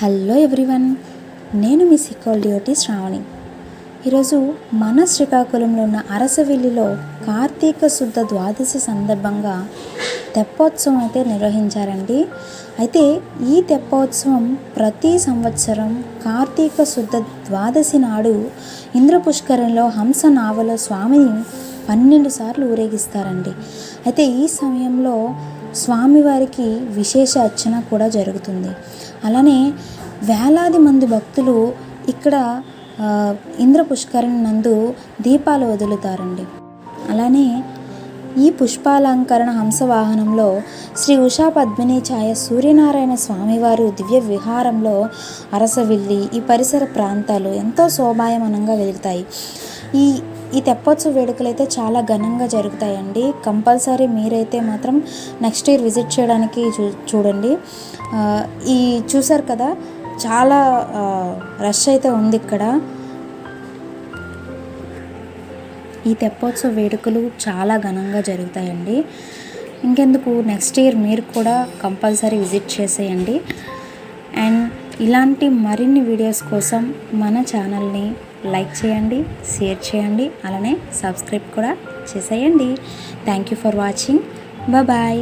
Hello everyone నేను మీ సికాలిటీ శ్రావణి. ఈరోజు మన శ్రీకాకుళంలో ఉన్న అరసవెల్లిలో కార్తీక శుద్ధ ద్వాదశి సందర్భంగా తెప్పోత్సవం అయితే నిర్వహించారండి. అయితే ఈ తెప్పోత్సవం ప్రతి సంవత్సరం కార్తీక శుద్ధ ద్వాదశి నాడు ఇంద్రపుష్కరంలో హంస నావల స్వామిని పన్నెండు సార్లు ఊరేగిస్తారండి. అయితే ఈ సమయంలో స్వామివారికి విశేష అర్చన కూడా జరుగుతుంది. అలానే వేలాది మంది భక్తులు ఇక్కడ ఇంద్ర పుష్కరణ నందు దీపాలు వదులుతారండి. అలానే ఈ పుష్పాలంకరణ హంసవాహనంలో శ్రీ ఉషా పద్మిని ఛాయ సూర్యనారాయణ స్వామివారు దివ్య విహారంలో అరసవిల్లి ఈ పరిసర ప్రాంతాలు ఎంతో శోభాయమనంగా వెలుగుతాయి. ఈ ఈ తెప్పోత్సవ వేడుకలు అయితే చాలా ఘనంగా జరుగుతాయండి. కంపల్సరీ మీరైతే మాత్రం నెక్స్ట్ ఇయర్ విజిట్ చేయడానికి చూ చూడండి. ఈ చూసారు కదా చాలా రష్ అయితే ఉంది ఇక్కడ. ఈ తెప్పోత్సవ వేడుకలు చాలా ఘనంగా జరుగుతాయండి. ఇంకెందుకు నెక్స్ట్ ఇయర్ మీరు కూడా కంపల్సరీ విజిట్ చేసేయండి. అండ్ ఇలాంటి మరిన్ని వీడియోస్ కోసం మన ఛానల్ని లైక్ చేయండి షేర్ చేయండి అలానే సబ్స్క్రైబ్ కూడా చేసేయండి. Thank you for watching bye